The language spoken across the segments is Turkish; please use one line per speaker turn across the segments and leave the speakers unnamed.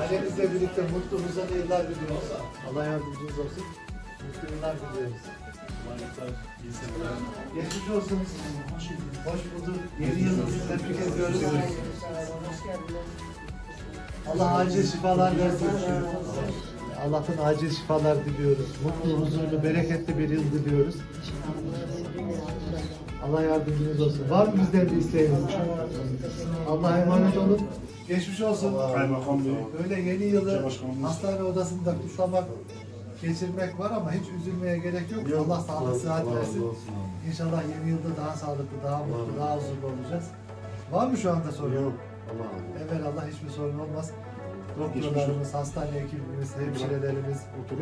Ailenizle birlikte mutlu uzun yıllar diliyoruz. Allah yardımcınız olsun. Mutlu yıllar diliyoruz. Geçmiş olsun. Hoş bulduk. Yeni yılınızı tebrik ediyoruz. Allah acil şifalar versin. Allah'tan acil şifalar diliyoruz. Mutlu, huzurlu, bereketli bir yıl diliyoruz. Allah yardımcınız olsun. Var mı bizden bir isteğiniz? Allah'a emanet olun. Geçmiş olsun.
Kaymakam Bey.
Böyle yeni yılı hastane odasında kutlamak, geçirmek var ama hiç üzülmeye gerek yok. Allah sağlık, sıhhat versin. İnşallah yeni yılda daha sağlıklı, daha mutlu, daha huzurlu olacağız. Var mı şu anda sorun?
Yok. Allah
Evvel Allah hiçbir sorun olmaz. Doktorlarımız, hastane ekibimiz, hemşirelerimiz,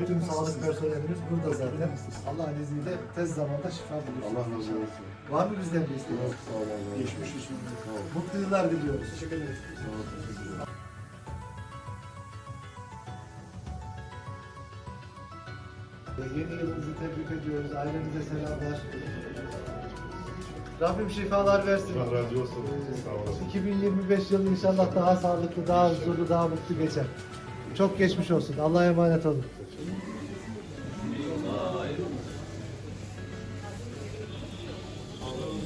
tüm sağlık personelimiz burada zaten. Allah'ın izniyle tez zamanda şifa bulur.
Allah razı olsun.
Var mı bizden bir isteğiniz?
Yok, sağ olun.
Geçmiş olsun.
Mutlu yıllar diliyoruz.
Teşekkür ederim.
Sağ ol. Teşekkür ederim.
Yeni yılınızı tebrik ediyoruz. Ailenize selamlar. Rabbim şifalar versin.
Allah razı olsun. Sağ olasın.
2025 yılı inşallah daha sağlıklı, daha huzurlu, daha mutlu geçer. Çok geçmiş olsun. Allah'a emanet olun.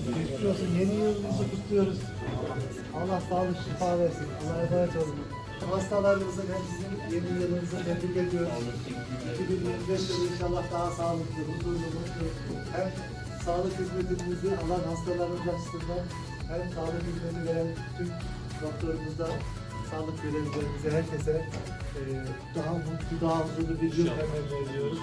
Geçmiş olsun. Yeni yılınızı kutluyoruz. Allah sağlık, şifa versin. Allah'a emanet olun. Hastalarımızın hem sizin yeni yılınızı tebrik ediyoruz. 2025 yılı inşallah daha sağlıklı, huzurlu, mutlu. Hem sağlık hizmetimizi alan hastalarımız açısından hem sağlık hizmeti veren tüm doktorumuza, sağlık görevlilerimize, herkese eee, daha mutlu, daha huzurlu bir yıl temenni ediyoruz.